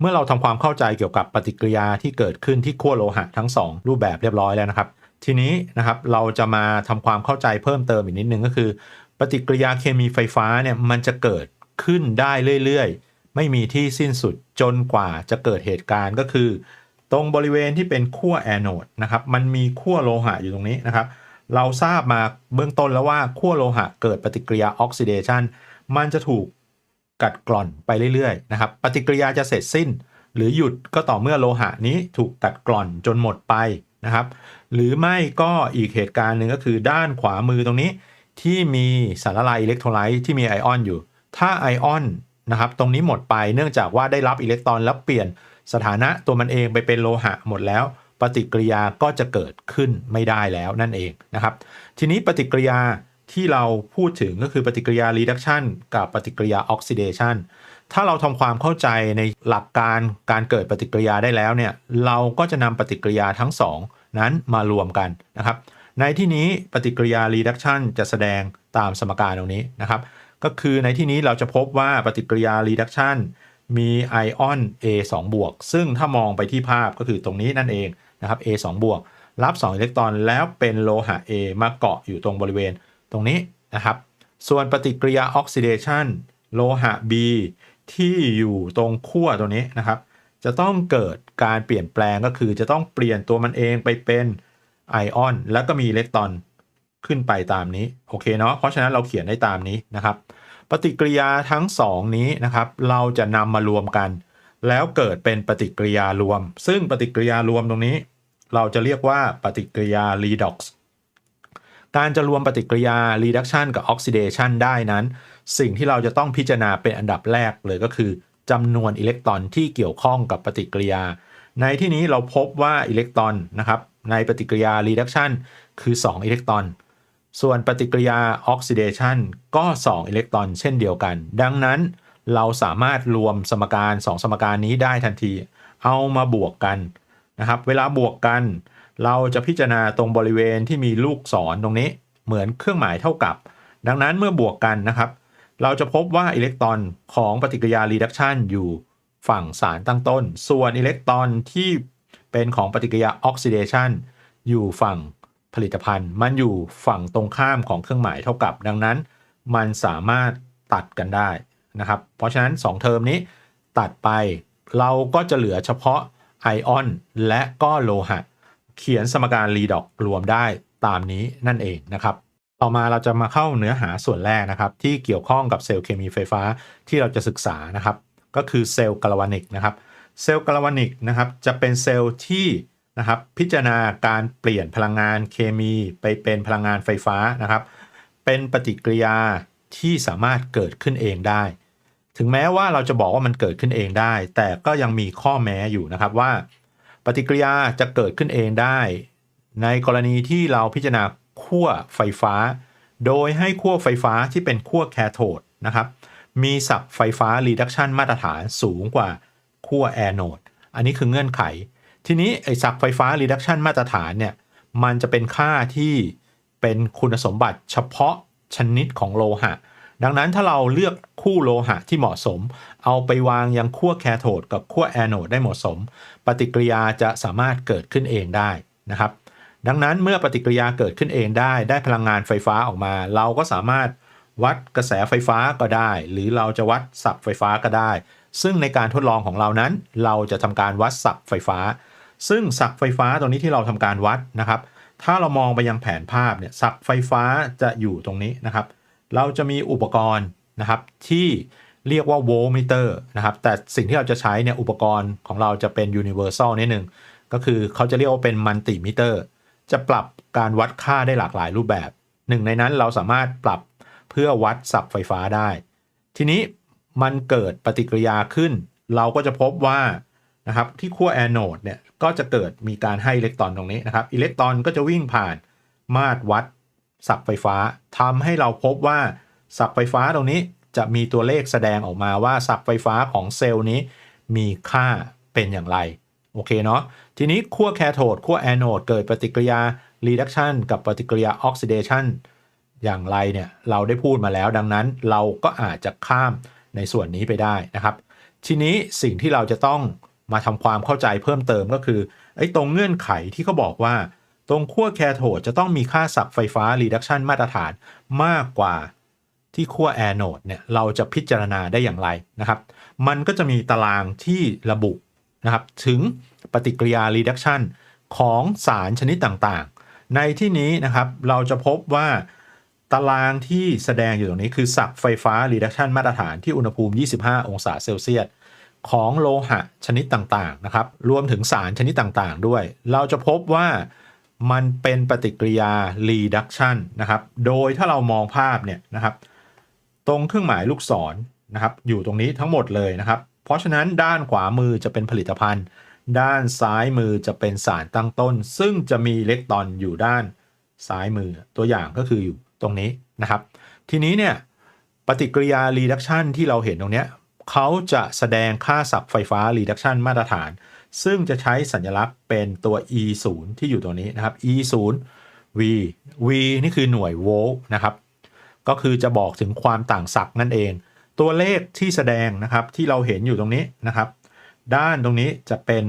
เมื่อเราทำความเข้าใจเกี่ยวกับปฏิกิริยาที่เกิดขึ้นที่ขั้วโลหะทั้ง 2 รูปแบบเรียบร้อยแล้วนะครับ ทีนี้นะครับเราจะมาทำความเข้าใจเพิ่มเติมอีกนิดนึงก็คือ ปฏิกิริยาเคมีไฟฟ้าเนี่ยมันจะเกิดขึ้นได้เรื่อยๆ ไม่มีที่สิ้นสุดจนกว่าจะเกิดเหตุการณ์ก็คือ ตรงบริเวณที่เป็นขั้วแอนโอดนะครับมันมีขั้วโลหะอยู่ตรงนี้นะครับ เราทราบมาเบื้องต้นแล้วว่าขั้วโลหะเกิดปฏิกิริยาออกซิเดชันมันจะถูก กัดกร่อนไปเรื่อยๆนะครับปฏิกิริยาจะเสร็จสิ้น หรือหยุดก็ต่อเมื่อโลหะนี้ถูกกัดกร่อนจนหมดไปนะครับ หรือไม่ก็อีกเหตุการณ์หนึ่งก็คือด้านขวามือตรงนี้ที่มีสารละลายอิเล็กโทรไลต์ที่มีไอออนอยู่ ถ้าไอออนนะครับตรงนี้หมดไปเนื่องจากว่าได้รับอิเล็กตรอนแล้วเปลี่ยนสถานะตัวมันเองไปเป็นโลหะหมดแล้ว ปฏิกิริยาก็จะเกิดขึ้นไม่ได้แล้วนั่นเองนะครับ ทีนี้ปฏิกิริยา ที่เราพูดถึงก็คือปฏิกิริยา reduction กับปฏิกิริยา oxidation ถ้าเราทำความเข้าใจในหลักการการเกิดปฏิกิริยาได้แล้วเนี่ยเราก็จะนำปฏิกิริยาทั้งสองนั้นมารวมกันนะครับ ในที่นี้ปฏิกิริยา reduction จะแสดงตามสมการตรงนี้นะครับ ก็คือในที่นี้เราจะพบว่าปฏิกิริยา reduction มีไอออน A 2 บวก ซึ่งถ้ามองไปที่ภาพก็คือตรงนี้นั่นเองนะครับ A 2 บวกรับ 2 อิเล็กตรอนแล้วเป็นโลหะ A มาเกาะอยู่ตรงบริเวณ ตรงนี้นะครับ ส่วนปฏิกิริยาออกซิเดชันโลหะ B ที่อยู่ตรงขั้วตรงนี้นะครับ จะต้องเกิดการเปลี่ยนแปลงก็คือจะต้องเปลี่ยนตัวมันเองไปเป็นไอออน แล้วก็มีอิเล็กตรอนขึ้นไปตามนี้ โอเคเนาะเพราะฉะนั้นเราเขียนได้ตามนี้นะครับ ปฏิกิริยาทั้ง 2 นี้นะครับ เราจะนำมารวมกัน แล้วเกิดเป็นปฏิกิริยารวม ซึ่งปฏิกิริยารวมตรงนี้ เราจะเรียกว่าปฏิกิริยา redox การจะรวมปฏิกิริยา reduction กับ oxidation ได้นั้น สิ่งที่เราจะต้องพิจารณาเป็นอันดับแรกเลยก็คือจำนวนอิเล็กตรอนที่เกี่ยวข้องกับปฏิกิริยา ในที่นี้เราพบว่าอิเล็กตรอนนะครับในปฏิกิริยา reduction คือ 2 อิเล็กตรอน ส่วนปฏิกิริยา oxidation ก็ 2 อิเล็กตรอนเช่นเดียวกัน ดังนั้นเราสามารถรวมสมการ 2 สมการนี้ได้ทันที เอามาบวกกันนะครับ เวลาบวกกัน เราจะพิจารณาตรงบริเวณที่มีลูกศรตรงนี้เหมือนเครื่องหมายเท่ากับ ดังนั้นเมื่อบวกกันนะครับ เราจะพบว่าอิเล็กตรอนของปฏิกิริยา reduction อยู่ฝั่งสารตั้งต้น ส่วนอิเล็กตรอนที่เป็นของปฏิกิริยา oxidation อยู่ฝั่งผลิตภัณฑ์ มันอยู่ฝั่งตรงข้ามของเครื่องหมายเท่ากับ ดังนั้นมันสามารถตัดกันได้นะครับ เพราะฉะนั้น 2 เทอมนี้ตัดไปเราก็จะเหลือเฉพาะไอออนและก็โลหะ เขียนสมการรีดอกรวมได้ตามนี้นั่นเองนะครับ ต่อมาเราจะมาเข้าเนื้อหาส่วนแรกนะครับ ที่เกี่ยวข้องกับเซลล์เคมีไฟฟ้าที่เราจะศึกษานะครับ ก็คือเซลล์กาลวานิกนะครับ เซลล์กาลวานิกนะครับจะเป็นเซลล์ที่นะครับพิจารณาการเปลี่ยนพลังงานเคมีไปเป็นพลังงานไฟฟ้านะครับ เป็นปฏิกิริยาที่สามารถเกิดขึ้นเองได้ ถึงแม้ว่าเราจะบอกว่ามันเกิดขึ้นเองได้ แต่ก็ยังมีข้อแม้อยู่นะครับว่า ปฏิกิริยาจะเกิดขึ้นเองได้ ในกรณีที่เราพิจารณาขั้วไฟฟ้า โดยให้ขั้วไฟฟ้าที่เป็นขั้วแคโทดนะครับมีศักย์ไฟฟ้า reduction มาตรฐานสูงกว่าขั้วแอนโดอันนี้คือเงื่อนไข ทีนี้ไอศักย์ไฟฟ้า reduction มาตรฐานเนี่ยมันจะเป็นค่าที่เป็นคุณสมบัติเฉพาะชนิดของโลหะ ดังนั้นถ้าเราเลือก คู่โลหะที่เหมาะสม เอาไปวางยังขั้วแคโทดกับขั้วแอนโอดได้เหมาะสม ปฏิกิริยาจะสามารถเกิดขึ้นเองได้นะครับดังนั้นเมื่อปฏิกิริยาเกิดขึ้นเองได้ ได้พลังงานไฟฟ้าออกมา เราก็สามารถวัดกระแสไฟฟ้าก็ได้ หรือเราจะวัดศักไฟฟ้าก็ได้ ซึ่งในการทดลองของเรานั้น เราจะทำการวัดศักไฟฟ้า ซึ่งศักไฟฟ้าตรงนี้ที่เราทำการวัดนะครับ ถ้าเรามองไปยังแผนภาพเนี่ยศักไฟฟ้าจะอยู่ตรงนี้นะครับ เราจะมีอุปกรณ์ นะครับที่เรียกว่าโวลต์มิเตอร์นะครับแต่สิ่งที่เราจะใช้เนี่ยอุปกรณ์ของเราจะเป็น universal นิดนึงก็คือเขาจะเรียกว่าเป็นมัลติมิเตอร์จะปรับการวัดค่าได้หลากหลายรูปแบบหนึ่งในนั้นเราสามารถปรับเพื่อวัดศักย์ไฟฟ้าได้ ทีนี้มันเกิดปฏิกิริยาขึ้น เราก็จะพบว่านะครับที่ขั้วแอนโดเนี่ยก็จะเกิดมีการให้อิเล็กตรอนตรงนี้นะครับอิเล็กตรอนก็จะวิ่งผ่านมาตรวัดศักย์ไฟฟ้าทำให้เราพบว่า ศักไฟฟ้าตรงนี้จะมีตัวเลขแสดงออกมาว่าศักไฟฟ้าของเซลล์นี้มีค่าเป็นอย่างไร โอเคเนาะทีนี้ขั้วแคโทดขั้วแอนโอดเกิดปฏิกิริยา reduction กับปฏิกิริยา oxidation อย่างไรเนี่ยเราได้พูดมาแล้วดังนั้นเราก็อาจจะข้ามในส่วนนี้ไปได้นะครับ ทีนี้สิ่งที่เราจะต้องมาทำความเข้าใจเพิ่มเติมก็คือไอ้ตรงเงื่อนไขที่เขาบอกว่า ตรงขั้วแคโทดจะต้องมีค่าสับไฟฟ้า reduction มาตรฐานมากกว่า ที่ขั้วแอนโดเนี่ยเราจะพิจารณาได้อย่างไรนะครับ มันก็จะมีตารางที่ระบุนะครับถึงปฏิกิริยา reduction ของสารชนิดต่างๆ ในที่นี้นะครับเราจะพบว่าตารางที่แสดงอยู่ตรงนี้คือสับไฟฟ้า reduction มาตรฐานที่อุณหภูมิ 25 องศาเซลเซียสของโลหะชนิดต่างๆนะครับ รวมถึงสารชนิดต่างๆ ด้วย เราจะพบว่ามันเป็นปฏิกิริยา reduction นะครับ โดยถ้าเรามองภาพเนี่ยนะครับ ตรงเครื่องหมายลูกศรนะครับ อยู่ตรงนี้ทั้งหมดเลยนะครับ เพราะฉะนั้นด้านขวามือจะเป็นผลิตภัณฑ์ ด้านซ้ายมือจะเป็นสารตั้งต้น ซึ่งจะมีอิเล็กตรอนอยู่ด้านซ้ายมือตัวอย่างก็คืออยู่ตรงนี้นะครับ ทีนี้เนี่ยปฏิกิริยา reduction ที่เราเห็นตรงเนี้ยเขาจะแสดงค่าสับไฟฟ้า reduction มาตรฐาน ซึ่งจะใช้สัญลักษณ์เป็นตัว e 0ที่อยู่ตรงนี้นะครับ e 0 v v นี่คือหน่วยโวลต์นะครับ ก็คือจะบอกถึงความต่างศักย์นั่นเอง ตัวเลขที่แสดงนะครับที่เราเห็นอยู่ตรงนี้นะครับ ด้านตรงนี้จะเป็น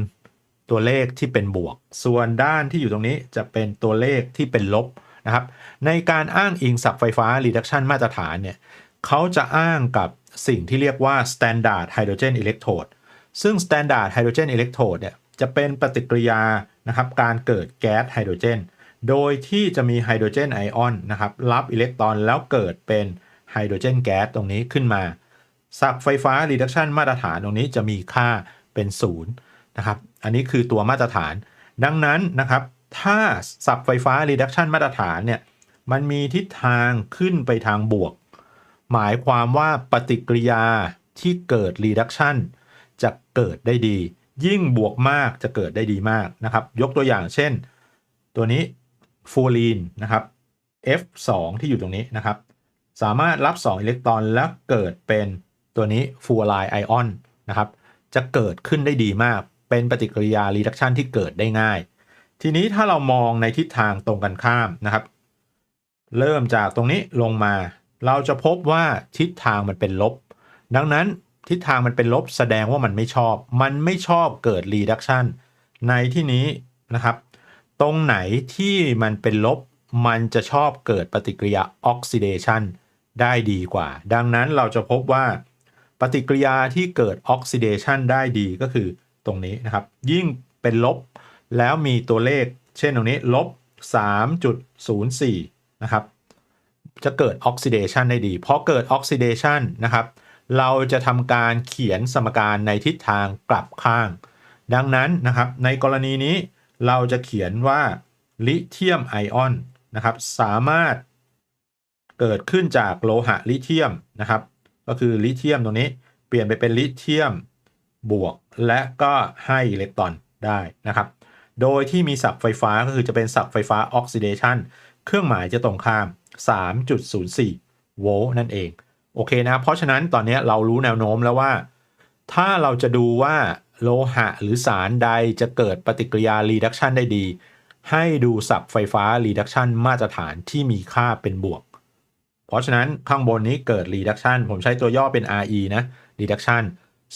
ตัวเลขที่เป็นบวก ส่วนด้านที่อยู่ตรงนี้จะเป็นตัวเลขที่เป็นลบนะครับ ในการอ้างอิงสับไฟฟ้า reduction มาตรฐานเนี่ยเขาจะอ้างกับสิ่งที่เรียกว่า standard hydrogen electrode ซึ่ง standard hydrogen electrode เนี่ยจะเป็นปฏิกิริยานะครับการเกิดแก๊สไฮโดรเจน โดยที่จะมีไฮโดรเจนไอออนนะครับรับอิเล็กตรอนแล้วเกิดเป็นไฮโดรเจนแก๊สตรงนี้ขึ้นมาสับไฟฟ้า reduction มาตรฐานตรงนี้จะมีค่าเป็น0นะครับอันนี้คือตัวมาตรฐาน ดังนั้นนะครับถ้าสับไฟฟ้า reduction มาตรฐานเนี่ยมันมีทิศทางขึ้นไปทางบวก หมายความว่าปฏิกิริยาที่เกิด reduction จะเกิดได้ดี ยิ่งบวกมากจะเกิดได้ดีมากนะครับ ยกตัวอย่างเช่น ตัวนี้ ฟูลีนนะครับ F2 ที่อยู่ตรงนี้นะครับ สามารถรับ 2 อิเล็กตรอนแล้วเกิดเป็นตัวนี้ฟูอไลน์ไอออนนะครับ จะเกิดขึ้นได้ดีมาก เป็นปฏิกิริยา reduction ที่เกิดได้ง่าย ทีนี้ถ้าเรามองในทิศทางตรงกันข้ามนะครับ เริ่มจากตรงนี้ลงมา เราจะพบว่าทิศทางมันเป็นลบ ดังนั้นทิศทางมันเป็นลบแสดงว่ามันไม่ชอบ มันไม่ชอบเกิด reduction ในที่นี้นะครับ ตรงไหนที่มันเป็นลบมันจะชอบเกิดปฏิกิริยา oxidation ได้ดีกว่า ดังนั้นเราจะพบว่าปฏิกิริยาที่เกิด oxidation ได้ดีก็คือตรงนี้นะครับ ยิ่งเป็นลบแล้วมีตัวเลข เช่นตรงนี้ลบ 3.04 นะครับ จะเกิด oxidation ได้ดีพอเกิด oxidation นะครับ เราจะทำการเขียนสมการในทิศทางกลับข้าง ดังนั้นนะครับในกรณีนี้ เราจะเขียนว่าลิเธียมไอออนนะครับ สามารถเกิดขึ้นจากโลหะลิเธียมนะครับ ก็คือลิเธียมตรงนี้เปลี่ยนไปเป็นลิเธียมบวก และก็ให้อิเล็กตรอนได้นะครับ โดยที่มีสับไฟฟ้าก็คือจะเป็นสับไฟฟ้าออกซิเดชันเครื่องหมายจะตรงข้าม 3.04 โวลต์นั่นเอง โอเคนะเพราะฉะนั้นตอนนี้เรารู้แนวโน้มแล้วว่า ถ้าเราจะดูว่า โลหะหรือสารใดจะเกิดปฏิกิริยา reduction ได้ดี ให้ดูสับไฟฟ้า reduction มาตรฐานที่มีค่าเป็นบวก เพราะฉะนั้นข้างบนนี้เกิด reduction ผมใช้ตัวย่อเป็น RE นะ reduction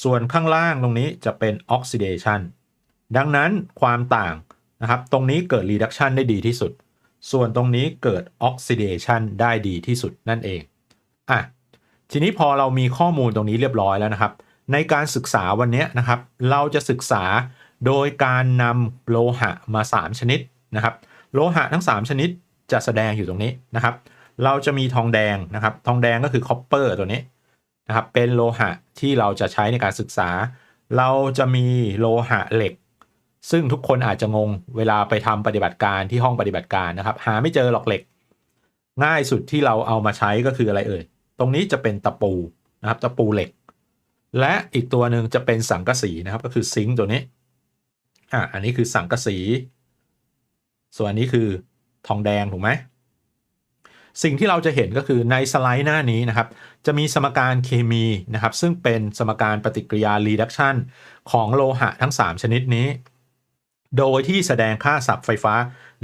ส่วนข้างล่างตรงนี้จะเป็น oxidation ดังนั้นความต่างนะครับตรงนี้เกิด reduction ได้ดีที่สุด ส่วนตรงนี้เกิด oxidation ได้ดีที่สุดนั่นเองอะทีนี้พอเรามีข้อมูลตรงนี้เรียบร้อยแล้วนะครับ ในการศึกษาวันนี้นะครับ เราจะศึกษาโดยการนำโลหะมา 3 ชนิดนะครับ โลหะทั้ง 3 ชนิดจะแสดงอยู่ตรงนี้นะครับ เราจะมีทองแดงนะครับ ทองแดงก็คือคอปเปอร์ตัวนี้นะครับ เป็นโลหะที่เราจะใช้ในการศึกษา เราจะมีโลหะเหล็ก ซึ่งทุกคนอาจจะงงเวลาไปทำปฏิบัติการที่ห้องปฏิบัติการนะครับ หาไม่เจอหรอกเหล็ก ง่ายสุดที่เราเอามาใช้ก็คืออะไรเอ่ย ตรงนี้จะเป็นตะปูนะครับ ตะปูเหล็ก และอีกตัวหนึ่งจะเป็นสังกะสีนะครับก็คือซิงค์ตัวนี้อะอันนี้คือสังกะสี ส่วนอันนี้คือทองแดงถูกไหมสิ่งที่เราจะเห็นก็คือในสไลด์หน้านี้นะครับ จะมีสมการเคมีนะครับ ซึ่งเป็นสมการปฏิกิริยา reduction ของโลหะทั้ง 3 ชนิดนี้ โดยที่แสดงค่าสับไฟฟ้า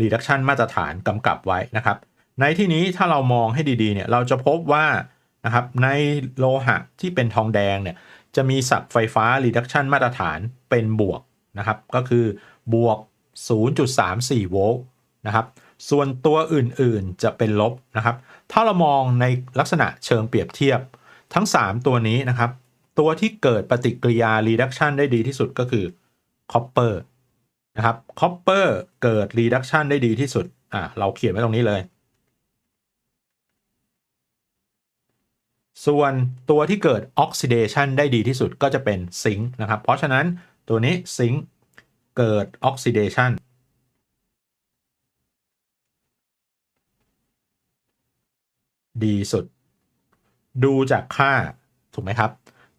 reduction มาตรฐานกำกับไว้นะครับ ในที่นี้ถ้าเรามองให้ดีๆเนี่ยเราจะพบว่านะครับในโลหะที่เป็นทองแดงเนี่ย จะมีศักไฟฟ้า reduction มาตรฐานเป็นบวกนะครับ ก็คือบวก 0.34 โวลต์นะครับ ส่วนตัวอื่นๆจะเป็นลบนะครับ ถ้าเรามองในลักษณะเชิงเปรียบเทียบทั้ง 3 ตัวนี้นะครับ ตัวที่เกิดปฏิกิริยา reduction ได้ดีที่สุดก็คือ copper นะครับ copper เกิด reduction ได้ดีที่สุดอ่าเราเขียนไว้ตรงนี้เลย ส่วนตัวที่เกิด oxidation ได้ดีที่สุดก็จะเป็นซิงค์นะครับ เพราะฉะนั้นตัวนี้ซิงค์เกิด oxidation ดีสุด ดูจากค่าถูกไหมครับ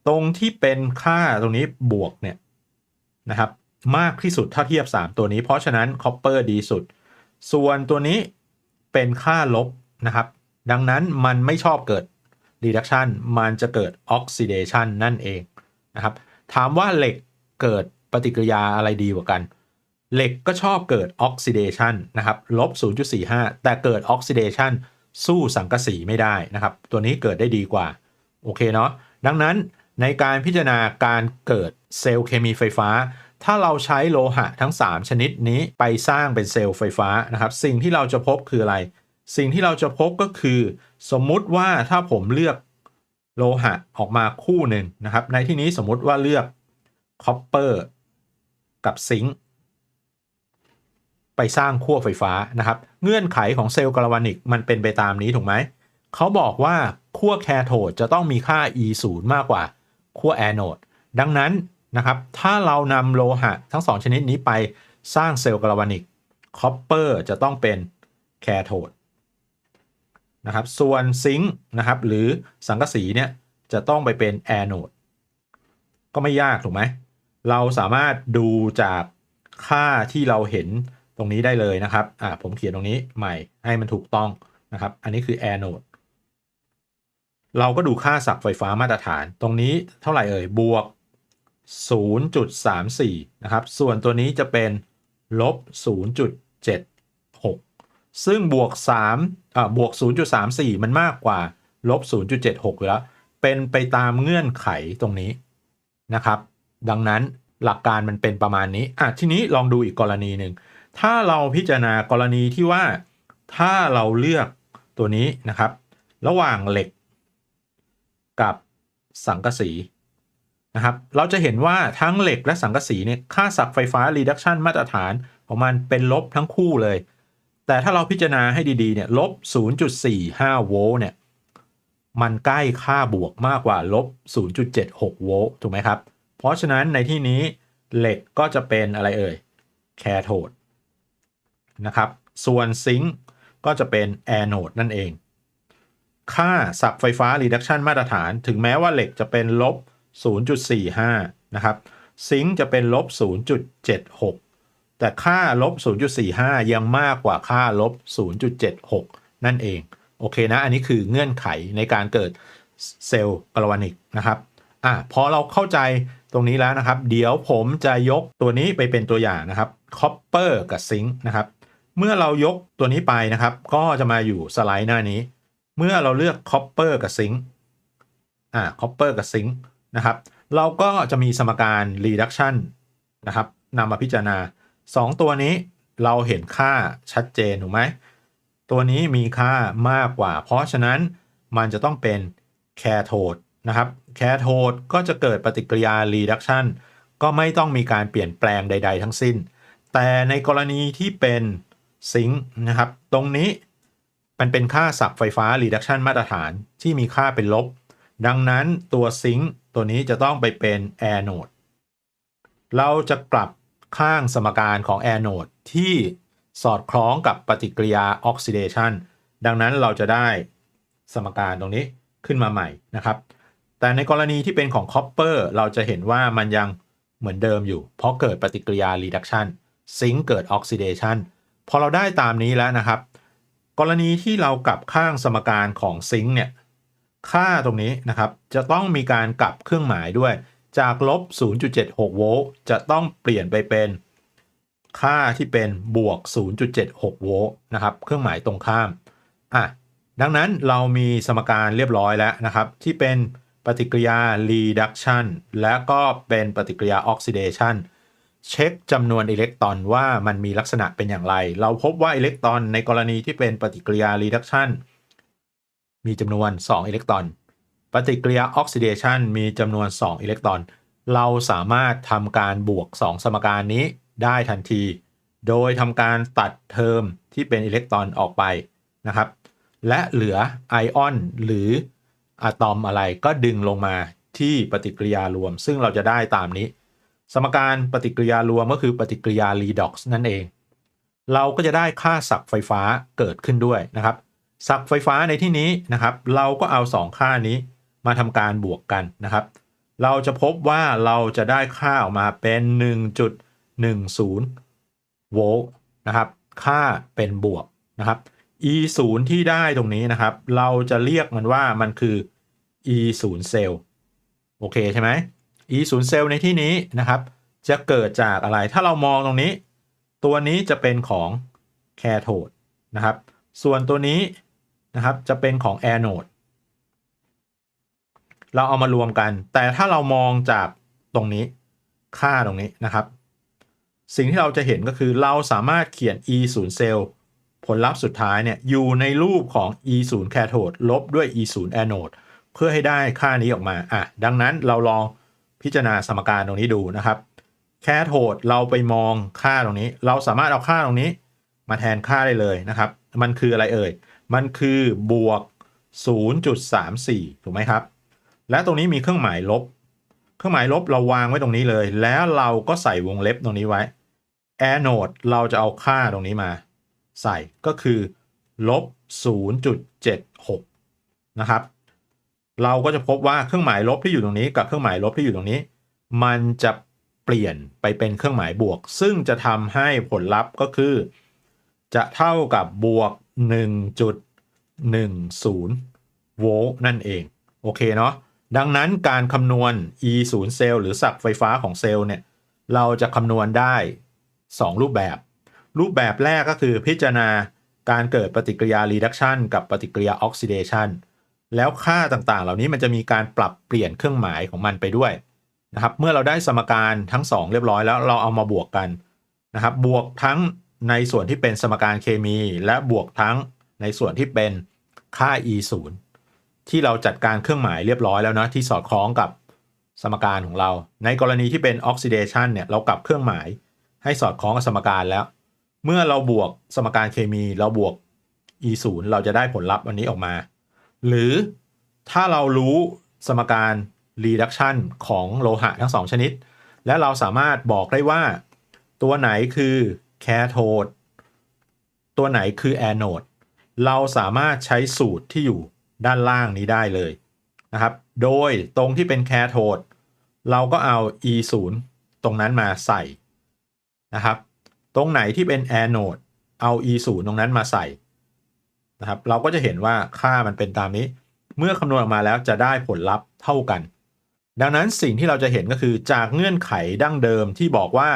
ตรงที่เป็นค่าตรงนี้บวกเนี่ยนะครับ มากที่สุดถ้าเทียบ 3 ตัวนี้ เพราะฉะนั้น copper ดีสุด ส่วนตัวนี้เป็นค่าลบนะครับ ดังนั้นมันไม่ชอบเกิด reduction มันจะเกิด oxidation นั่นเองนะครับถามว่าเหล็กเกิดปฏิกิริยาอะไรดีกว่ากัน เหล็กก็ชอบเกิด oxidation นะครับลบ 0.45 แต่เกิด oxidation สู้สังกะสีไม่ได้นะครับ ตัวนี้เกิดได้ดีกว่า โอเคเนาะดังนั้นในการพิจารณาการเกิดเซลล์เคมีไฟฟ้า ถ้าเราใช้โลหะทั้ง 3 ชนิดนี้ไปสร้างเป็นเซลล์ไฟฟ้านะครับ สิ่งที่เราจะพบคืออะไร สิ่งที่เราจะพบก็คือ สมมุติว่าถ้าผมเลือกโลหะออกมาคู่หนึ่งนะครับ ในที่นี้สมมุติว่าเลือกคอปเปอร์กับซิงค์ไปสร้างขั้วไฟฟ้านะครับ เงื่อนไขของเซลล์กาลวานิกมันเป็นไปตามนี้ถูกไหม เขาบอกว่าขั้วแคโทดจะต้องมีค่า E 0มากกว่าขั้วแอนโอดดังนั้นนะครับ ถ้าเรานำโลหะทั้งสองชนิดนี้ไปสร้างเซลล์กาลวานิกคอปเปอร์จะต้องเป็นแคโทด นะครับ ส่วนซิงค์นะครับหรือสังกะสีเนี่ยจะต้องไปเป็นแอนโอดก็ไม่ยากถูกไหม เราสามารถดูจากค่าที่เราเห็นตรงนี้ได้เลยนะครับ อ่าผมเขียนตรงนี้ใหม่ให้มันถูกต้องนะครับ อันนี้คือแอนโอดเราก็ดูค่าศักย์ไฟฟ้ามาตรฐาน ตรงนี้เท่าไหร่เอ่ย บวก 0.34 นะครับ ส่วนตัวนี้จะเป็นลบ 0.76 ซึ่งบวก 3 บวก 0.34 มันมากกว่าลบ 0.76 อยู่แล้ว เป็นไปตามเงื่อนไขตรงนี้นะครับ ดังนั้นหลักการมันเป็นประมาณนี้อะทีนี้ลองดูอีกกรณีหนึ่ง ถ้าเราพิจารณากรณีที่ว่าถ้าเราเลือกตัวนี้นะครับ ระหว่างเหล็กกับสังกะสีนะครับ เราจะเห็นว่าทั้งเหล็กและสังกะสีเนี่ยค่าศักไฟฟ้า reduction มาตรฐานของมันเป็นลบทั้งคู่เลย แต่ถ้าเราพิจารณาให้ดีๆเนี่ยลบ 0.45 โวลต์เนี่ยมันใกล้ค่าบวกมากกว่าลบ 0.76 โวลต์ถูกไหมครับ เพราะฉะนั้นในที่นี้เหล็กก็จะเป็นอะไรเอ่ยแคโทดนะครับ ส่วนซิงค์ก็จะเป็นแอนโอดนั่นเอง ค่าศักย์ไฟฟ้า reduction มาตรฐาน ถึงแม้ว่าเหล็กจะเป็นลบ 0.45 นะครับ ซิงค์จะเป็นลบ 0.76 แต่ค่าลบ 0.45 ยังมากกว่าค่าลบ 0.76 นั่นเอง โอเคนะ อันนี้คือเงื่อนไขในการเกิดเซลล์กาลวานิกนะครับอะพอเราเข้าใจตรงนี้แล้วนะครับ เดี๋ยวผมจะยกตัวนี้ไปเป็นตัวอย่างนะครับคอปเปอร์กับซิงค์นะครับ เมื่อเรายกตัวนี้ไปนะครับ ก็จะมาอยู่สไลด์หน้านี้ เมื่อเราเลือกคอปเปอร์กับซิงค์อ่าคอปเปอร์กับซิงค์นะครับ เราก็จะมีสมการ reduction นะครับนำมาพิจารณา 2 ตัวนี้เราเห็นค่าชัดเจนถูกไหม ตัวนี้มีค่ามากกว่า เพราะฉะนั้นมันจะต้องเป็นแคโทดนะครับแคโทดก็จะเกิดปฏิกิริยา reduction ก็ไม่ต้องมีการเปลี่ยนแปลงใด ๆ ทั้งสิ้น แต่ในกรณีที่เป็นซิงค์นะครับ ตรงนี้มันเป็นค่าศักย์ไฟฟ้า reduction มาตรฐานที่มีค่าเป็นลบ ดังนั้นตัวซิงค์ตัวนี้จะต้องไปเป็นแอนโอดเราจะกลับ ข้างสมการของแอนโอดที่สอดคล้องกับปฏิกิริยาออกซิเดชันดังนั้นเราจะได้สมการตรงนี้ขึ้นมาใหม่นะครับ แต่ในกรณีที่เป็นของคอปเปอร์เราจะเห็นว่ามันยังเหมือนเดิมอยู่ เพราะเกิดปฏิกิริยา reduction ซิงค์เกิดออกซิเดชันพอเราได้ตามนี้แล้วนะครับ กรณีที่เรากลับข้างสมการของซิงค์เนี่ยค่าตรงนี้นะครับ จะต้องมีการกลับเครื่องหมายด้วย จากลบ 0.76 โวลต์จะต้องเปลี่ยนไปเป็นค่าที่เป็นบวก 0.76 โวลต์นะครับเครื่องหมายตรงข้ามอะดังนั้นเรามีสมการเรียบร้อยแล้วนะครับ ที่เป็นปฏิกิริยา reduction และก็เป็นปฏิกิริยา oxidation เช็คจำนวนอิเล็กตรอนว่ามันมีลักษณะเป็นอย่างไร เราพบว่าอิเล็กตรอนในกรณีที่เป็นปฏิกิริยา reduction มีจำนวน 2 อิเล็กตรอน ปฏิกิริยา oxidation มีจำนวน 2 อิเล็กตรอน เราสามารถทำการบวก 2 สมการนี้ได้ทันที โดยทำการตัดเทอมที่เป็นอิเล็กตรอนออกไปนะครับ และเหลือไอออนหรืออะตอมอะไรก็ดึงลงมาที่ปฏิกิริยารวม ซึ่งเราจะได้ตามนี้ สมการปฏิกิริยารวมก็คือปฏิกิริยา redox นั่นเอง เราก็จะได้ค่าศักไฟฟ้าเกิดขึ้นด้วยนะครับ ศักไฟฟ้าในที่นี้นะครับ เราก็เอา 2 ค่านี้ มาทำการบวกกันนะครับ เราจะพบว่าเราจะได้ค่าออกมาเป็น 1.10 โวลต์นะครับ ค่าเป็นบวกนะครับ e 0ที่ได้ตรงนี้นะครับ เราจะเรียกมันว่ามันคือ e 0เซลล์โอเคใช่ไหม e 0เซลล์ในที่นี้นะครับ จะเกิดจากอะไรถ้าเรามองตรงนี้ ตัวนี้จะเป็นของแคโทดนะครับ ส่วนตัวนี้นะครับจะเป็นของแอโนด เราเอามารวมกัน แต่ถ้าเรามองจากตรงนี้ค่าตรงนี้นะครับ สิ่งที่เราจะเห็นก็คือเราสามารถเขียน e 0เซลล์ผลลัพธ์สุดท้ายเนี่ยอยู่ในรูปของ e 0 cathode ลบด้วย e 0 anode เพื่อให้ได้ค่านี้ออกมาอะดังนั้นเราลองพิจารณาสมการตรงนี้ดูนะครับ แคโทดเราไปมองค่าตรงนี้ เราสามารถเอาค่าตรงนี้ มาแทนค่าได้เลยนะครับ มันคืออะไรเอ่ย มันคือบวก 0.34 ถูกไหมครับ และตรงนี้มีเครื่องหมายลบ เครื่องหมายลบเราวางไว้ตรงนี้เลย แล้วเราก็ใส่วงเล็บตรงนี้ไว้แอนโดเราจะเอาค่าตรงนี้มา ใส่ก็คือลบ 0.76 นะครับ เราก็จะพบว่าเครื่องหมายลบที่อยู่ตรงนี้ กับเครื่องหมายลบที่อยู่ตรงนี้ มันจะเปลี่ยนไปเป็นเครื่องหมายบวก ซึ่งจะทำให้ผลลัพธ์ก็คือ จะเท่ากับบวก 1.10 โวลต์นั่นเอง โอเคเนาะ ดังนั้นการคำนวณ e 0เซลล์หรือศักไฟฟ้าของเซลล์เนี่ยเราจะคำนวณได้ 2 รูปแบบ รูปแบบแรกก็คือพิจารณาการเกิดปฏิกิริยา reduction กับปฏิกิริยา oxidation แล้วค่าต่างๆ เหล่านี้มันจะมีการปรับเปลี่ยนเครื่องหมายของมันไปด้วยนะครับเมื่อเราได้สมการทั้ง 2 เรียบร้อยแล้วเราเอามาบวกกันนะครับบวกทั้งในส่วนที่เป็นสมการเคมี และบวกทั้งในส่วนที่เป็นค่า e 0 ที่เราจัดการเครื่องหมายเรียบร้อยแล้วนะที่สอดคล้องกับสมการของเรา ในกรณีที่เป็น oxidation เนี่ยเรากลับเครื่องหมายให้สอดคล้องกับสมการแล้ว เมื่อเราบวกสมการเคมีเราบวก e 0เราจะได้ผลลัพธ์อันนี้ออกมา หรือถ้าเรารู้สมการ reduction ของโลหะทั้งสองชนิด และเราสามารถบอกได้ว่า ตัวไหนคือแคโทดตัวไหนคือแอนโนดเราสามารถใช้สูตรที่อยู่ ด้านล่างนี้ได้เลยนะครับ โดยตรงที่เป็นแคโทดเราก็เอา e 0ตรงนั้นมาใส่นะครับ ตรงไหนที่เป็นแอนโนดเอา e 0ตรงนั้นมาใส่นะครับ เราก็จะเห็นว่าค่ามันเป็นตามนี้ เมื่อคำนวณออกมาแล้วจะได้ผลลัพธ์เท่ากัน ดังนั้นสิ่งที่เราจะเห็นก็คือจากเงื่อนไขดั้งเดิมที่บอกว่า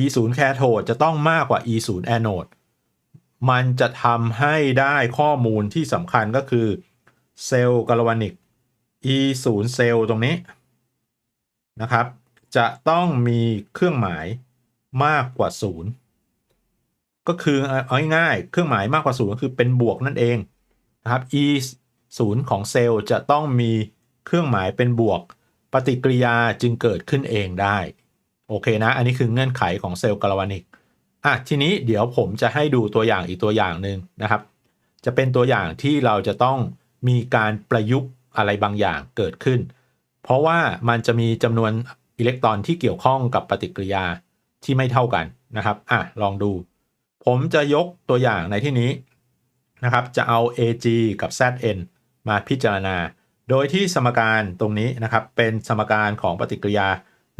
e 0 cathode จะต้องมากกว่า e 0 anode มันจะทำให้ได้ข้อมูลที่สำคัญก็คือ เซลล์กาลวานิก e 0 เซลล์ตรงนี้นะครับ จะต้องมีเครื่องหมายมากกว่า 0 ก็คือเอาง่ายๆเครื่องหมายมากกว่า 0 ก็คือเป็นบวกนั่นเองนะครับ e 0ของเซลล์จะต้องมีเครื่องหมายเป็นบวก ปฏิกิริยาจึงเกิดขึ้นเองได้ โอเคนะ อันนี้คือเงื่อนไขของเซลล์กาลวานิกอะทีนี้เดี๋ยวผมจะให้ดูตัวอย่างอีกตัวอย่างหนึ่งนะครับ จะเป็นตัวอย่างที่เราจะต้อง มีการประยุกต์อะไรบางอย่างเกิดขึ้น เพราะว่ามันจะมีจำนวนอิเล็กตรอนที่เกี่ยวข้องกับปฏิกิริยาที่ไม่เท่ากันนะครับอะลองดู ผมจะยกตัวอย่างในที่นี้นะครับจะเอา Ag กับ Zn มาพิจารณา โดยที่สมการตรงนี้นะครับเป็นสมการของปฏิกิริยา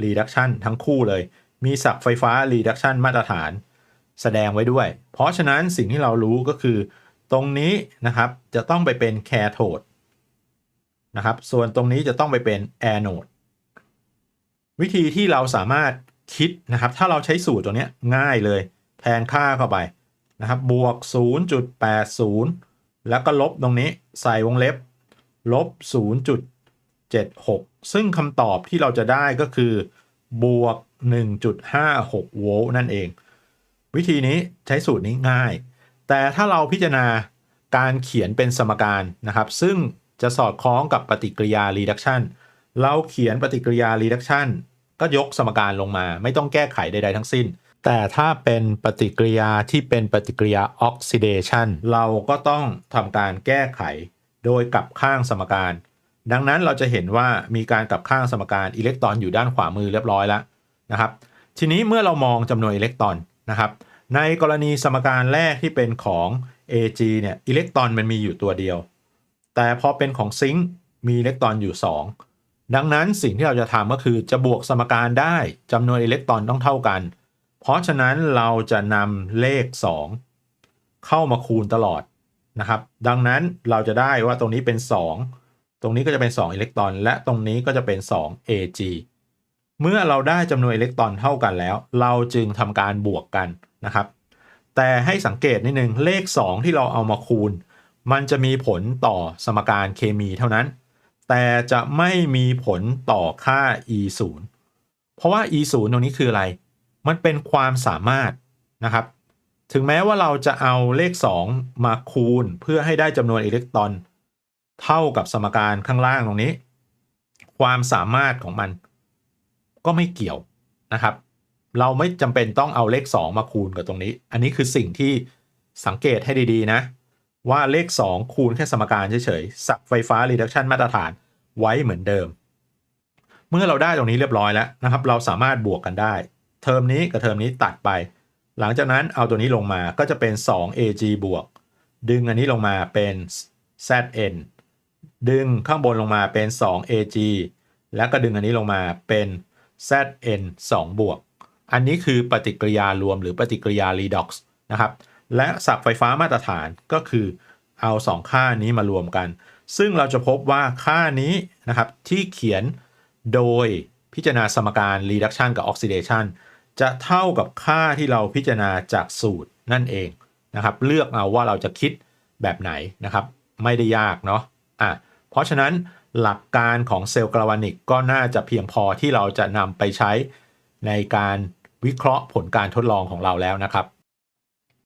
reduction ทั้งคู่เลย มีศักย์ไฟฟ้า reduction มาตรฐาน แสดงไว้ด้วย เพราะฉะนั้นสิ่งที่เรารู้ก็คือ ตรงนี้นะครับจะต้องไปเป็น cathode นะครับส่วนตรงนี้จะต้องไปเป็น anode วิธีที่เราสามารถคิดนะครับ ถ้าเราใช้สูตรตัวนี้ง่ายเลยแทนค่าเข้าไปนะครับบวก 0.80 แล้วก็ลบตรงนี้ใส่วงเล็บ ลบ 0.76 ซึ่งคำตอบที่เราจะได้ก็คือบวก 1.56 โวลต์นั่นเอง วิธีนี้ใช้สูตรนี้ง่าย แต่ถ้าเราพิจารณาการเขียนเป็นสมการนะครับ ซึ่งจะสอดคล้องกับปฏิกิริยา reduction เราเขียนปฏิกิริยา reduction ก็ยกสมการลงมา ไม่ต้องแก้ไขใดๆทั้งสิ้น แต่ถ้าเป็นปฏิกิริยาที่เป็นปฏิกิริยา oxidation เราก็ต้องทำการแก้ไขโดยกลับข้างสมการ ดังนั้นเราจะเห็นว่ามีการกลับข้างสมการอิเล็กตรอนอยู่ด้านขวามือเรียบร้อยแล้วนะครับ ทีนี้เมื่อเรามองจำนวนอิเล็กตรอนนะครับ ในกรณีสมการแรกที่เป็นของ Ag เนี่ยอิเล็กตรอนมันมีอยู่ตัวเดียว แต่พอเป็นของซิงค์มีอิเล็กตรอนอยู่ 2 ดังนั้นสิ่งที่เราจะทำก็คือจะบวกสมการได้จำนวนอิเล็กตรอนต้องเท่ากัน เพราะฉะนั้นเราจะนำเลข 2 เข้ามาคูณตลอดนะครับ ดังนั้นเราจะได้ว่าตรงนี้เป็น 2 ตรงนี้ก็จะเป็น 2 อิเล็กตรอน และตรงนี้ก็จะเป็น 2 Ag เมื่อเราได้จำนวนอิเล็กตรอนเท่ากันแล้ว เราจึงทำการบวกกัน นะครับ แต่ให้สังเกตนิดนึงเลข 2 ที่เราเอามาคูณ มันจะมีผลต่อสมการเคมีเท่านั้น แต่จะไม่มีผลต่อค่า e 0เพราะว่า e 0ตรงนี้คืออะไร มันเป็นความสามารถนะครับ ถึงแม้ว่าเราจะเอาเลข 2 มาคูณเพื่อให้ได้จำนวนอิเล็กตรอน เท่ากับสมการข้างล่างตรงนี้ ความสามารถของมันก็ไม่เกี่ยวนะครับ เราไม่จำเป็นต้องเอาเลข 2 มาคูณกับตรงนี้ อันนี้คือสิ่งที่สังเกตให้ดีๆนะ ว่าเลข 2 คูณแค่สมการเฉยๆสับไฟฟ้า reduction มาตรฐานไว้เหมือนเดิม เมื่อเราได้ตรงนี้เรียบร้อยแล้วนะครับ เราสามารถบวกกันได้ เทอมนี้กับเทอมนี้ตัดไป หลังจากนั้นเอาตัวนี้ลงมาก็จะเป็น 2ag บวก ดึงอันนี้ลงมาเป็น zn ดึงข้างบนลงมาเป็น 2ag แล้วก็ดึงอันนี้ลงมาเป็น zn 2 บวก อันนี้คือปฏิกิริยารวมหรือปฏิกิริยา redox นะครับ และสับไฟฟ้ามาตรฐานก็คือเอา 2 ค่านี้มารวมกัน ซึ่งเราจะพบว่าค่านี้นะครับที่เขียนโดยพิจารณาสมการ reduction กับ oxidation จะเท่ากับค่าที่เราพิจารณาจากสูตรนั่นเองนะครับ เลือกเอาว่าเราจะคิดแบบไหนนะครับ ไม่ได้ยากเนาะอะเพราะฉะนั้นหลักการของเซลล์กราวานิกก็น่าจะเพียงพอที่เราจะนำไปใช้ในการ วิเคราะห์ผลการทดลองของเราแล้วนะครับ